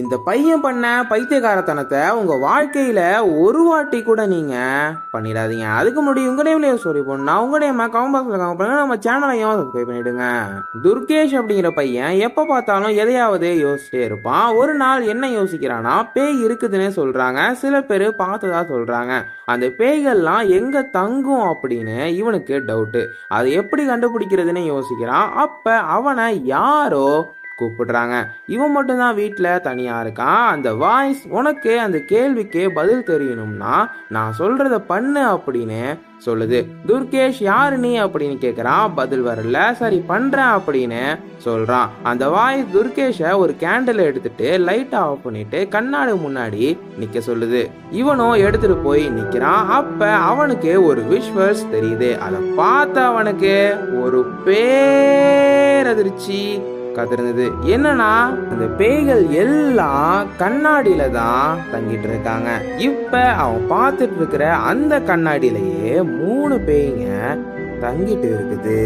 இந்த பையன் பண்ண பைத்தியக்காரத்தனத்தை உங்க வாழ்க்கையில ஒரு வாட்டி கூட நீங்க பண்ணிடாதீங்க. அதுக்கு முன்னாடி உங்க நேம்லயே ஸ்டோரி போடணும் உங்க நேம் கமெண்ட் பாக்ஸ்ல கமெண்ட் பண்ணுங்க. நம்ம சேனலையும் சப்ஸ்கிரைப் பண்ணிடுங்க. துர்கேஷ் அப்படிங்கிற பையன் எப்ப பார்த்தாலும் எதையாவது யோசிச்சிட்டே இருப்பான். ஒரு நாள் என்ன யோசிக்கிறானா பேய் இருக்குதுன்னே சொல்றாங்க. சில பேர் பார்த்ததா சொல்றாங்க. அந்த பேய்கள்லாம் எங்க தங்கும் அப்படின்னு இவனுக்கு டவுட்டு அது எப்படி கண்டுபிடிக்கிறதுன்னு யோசிக்கிறான். அப்ப அவனை யாரோ கூப்பிடுறாங்க. இவன் மட்டும்தான் வீட்டில் தனியாக இருக்கான். அந்த வாய்ஸ் உனக்கு அந்த கேள்விக்கு பதில் தெரியணும்னா நான் சொல்றத பண்ணு அப்படின்னு சொல்லுது. துர்கேஷ் யாரு நீ அப்படின்னு கேட்குறான் பதில் வரல. சரி பண்ணுறேன் அப்படின்னு சொல்கிறான் அந்த வாய்ஸ் துர்கேஷை ஒரு கேண்டில் எடுத்துட்டு லைட் ஆஃப் பண்ணிட்டு கண்ணாடி முன்னாடி நிற்க சொல்லுது. இவனும் எடுத்துட்டு போய் நிற்கிறான் அப்போ அவனுக்கு ஒரு விஷுவல்ஸ் தெரியுது. அதை பார்த்த அவனுக்கு ஒரு பேரதிர்ச்சி. காத்திருந்தது. என்னன்னா அந்த பேய்கள் எல்லாம் கண்ணாடியில தான் தங்கிட்டு இருக்காங்க. இப்ப அவன் பார்த்துட்டு இருக்கிற அந்த கண்ணாடியிலேயே மூணு பேய்ங்க தங்கிட்டு இருக்குது.